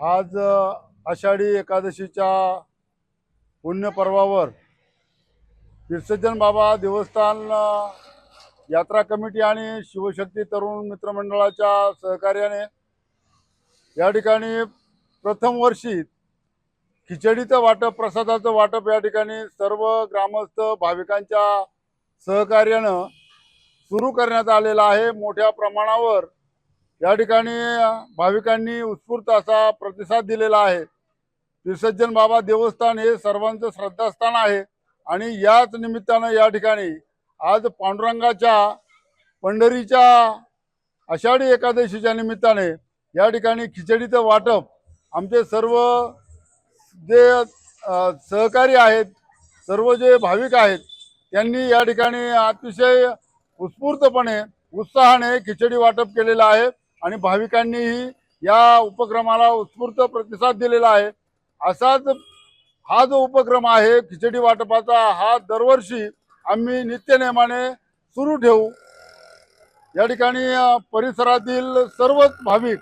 आज आषाढी एकादशीच्या पुण्यपर्वावर विसर्जन बाबा देवस्थान यात्रा कमिटी आणि शिवशक्ती तरुण मित्रमंडळाच्या सहकार्याने या ठिकाणी प्रथम वर्षी खिचडीचं वाटप प्रसादाचं वाटप या ठिकाणी सर्व ग्रामस्थ भाविकांच्या सहकार्यानं सुरू करण्यात आलेलं आहे. मोठ्या प्रमाणावर या ठिकाणी भाविकांनी उत्स्फूर्त असा प्रतिसाद दिलेला आहे. विसर्जन बाबा देवस्थान हे सर्वांचं श्रद्धास्थान आहे आणि याच निमित्तानं या ठिकाणी आज पांडुरंगाच्या पंढरीच्या आषाढी एकादशीच्या निमित्ताने या ठिकाणी खिचडीचं वाटप आमचे सर्व जे सहकारी आहेत सर्व जे भाविक आहेत त्यांनी या ठिकाणी अतिशय उत्स्फूर्तपणे उत्साहाने खिचडी वाटप केलेलं आहे. आणि भाविकांनीही या उपक्रमाला उत्स्फूर्त प्रतिसाद दिलेला आहे. असाच हा जो उपक्रम आहे खिचडी वाटपाचा हा दरवर्षी आम्ही नित्यनेमाने सुरू ठेवू. या ठिकाणी परिसरातील सर्वच भाविक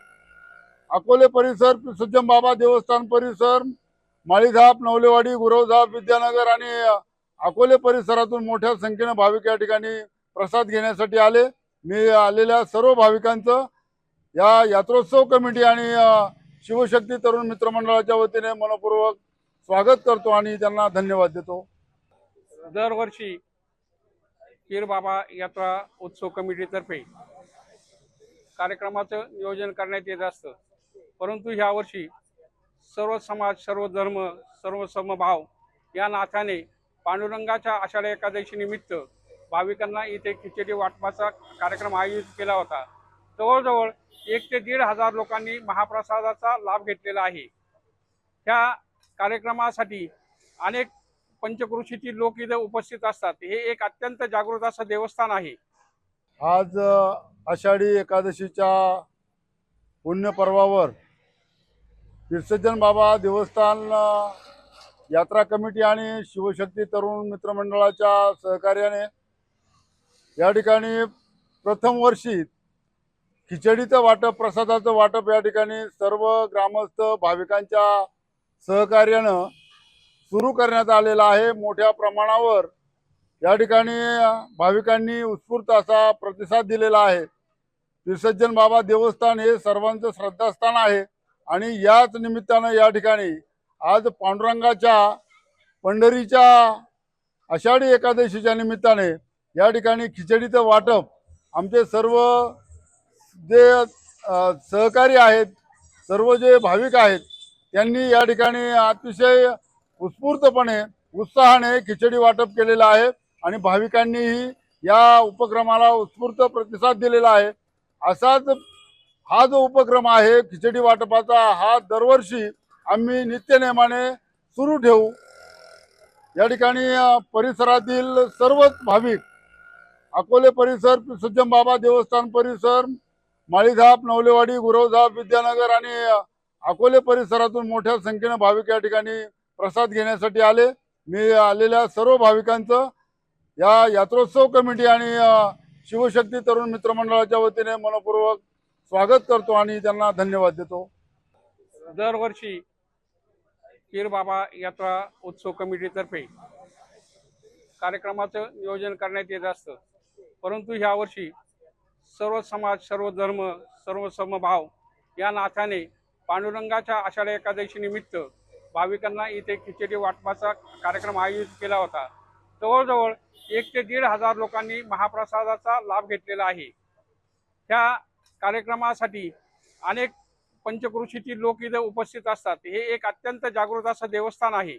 अकोले परिसर सज्जन बाबा देवस्थान परिसर माळीधाप नवलेवाडी गुरवधाप विद्यानगर आणि अकोले परिसरातून मोठ्या संख्येने भाविक या ठिकाणी प्रसाद घेण्यासाठी आले. मी आलेल्या सर्व भाविकांचं या यात्रोत्सव कमिटी आणि शिवशक्ती तरुण मित्रमंडळाच्या वतीने मनपूर्वक स्वागत करतो आणि त्यांना धन्यवाद देतो. दरवर्षी पीर बाबा यात्रा उत्सव कमिटीतर्फे कार्यक्रमाचं नियोजन करण्यात येत असतं. परंतु ह्यावर्षी सर्व समाज सर्व धर्म सर्व समभाव या नात्याने पांडुरंगाच्या आषाढी एकादशी निमित्त भाविकांना इथे खिचडी वाटपाचा कार्यक्रम आयोजित केला होता. जवळजवळ एक ते दीड हजार लोकांनी महाप्रसादाचा लाभ घेतलेला आहे. ह्या कार्यक्रमासाठी अनेक पंचकृषीतील लोक इथे उपस्थित असतात. हे एक अत्यंत जागृत असं देवस्थान आहे. आज आषाढी एकादशीच्या पुण्यपर्वावर विसर्जन बाबा देवस्थान यात्रा कमिटी आणि शिवशक्ती तरुण मित्रमंडळाच्या सहकार्याने या ठिकाणी प्रथम वर्षी खिचडीचं वाटप प्रसादाचं वाटप या ठिकाणी सर्व ग्रामस्थ भाविकांच्या सहकार्यानं सुरू करण्यात आलेलं आहे. मोठ्या प्रमाणावर या ठिकाणी भाविकांनी उत्स्फूर्त असा प्रतिसाद दिलेला आहे. विसर्जन बाबा देवस्थान हे सर्वांचं श्रद्धास्थान आहे आणि याच निमित्तानं या ठिकाणी आज पांडुरंगाच्या पंढरीच्या आषाढी एकादशीच्या निमित्ताने या ठिकाणी खिचडीचं वाटप आमचे सर्व जे सहकारी आहेत सर्व जे भाविक आहेत त्यांनी या ठिकाणी अतिशय उत्स्फूर्तपणे उत्साहाने खिचडी वाटप केलेलं आहे आणि भाविकांनीही या उपक्रमाला उत्स्फूर्त प्रतिसाद दिलेला आहे. असाच हा जो उपक्रम आहे खिचडी वाटपाचा हा दरवर्षी आम्ही नित्यनेमाने सुरू ठेवू. या ठिकाणी परिसरातील सर्वच भाविक अकोले परिसर सज्जन बाबा देवस्थान परिसर माळीधाप नवलेवाडी गुरवधाप विद्यानगर आणि अकोले परिसरातून मोठ्या संख्येने भाविक या ठिकाणी प्रसाद घेण्यासाठी आले. मी आलेल्या सर्व भाविकांचं या यात्रोत्सव कमिटी आणि शिवशक्ती तरुण मित्रमंडळाच्या वतीने मनपूर्वक स्वागत करतो आणि त्यांना धन्यवाद देतो. दरवर्षी पीर बाबा यात्रा उत्सव कमिटीतर्फे कार्यक्रमाचं नियोजन करण्यात येत असतं. परंतु ह्यावर्षी सर्व समाज सर्व धर्म सर्व समभाव या नात्याने पांडुरंगाच्या आषाढी एकादशी निमित्त भाविकांना इथे खिचडी वाटपाचा कार्यक्रम आयोजित केला होता. जवळजवळ एक ते दीड हजार लोकांनी महाप्रसादाचा लाभ घेतलेला आहे. ह्या कार्यक्रमासाठी अनेक पंचकृषीतील लोक इथे उपस्थित असतात. हे एक अत्यंत जागृत असं देवस्थान आहे.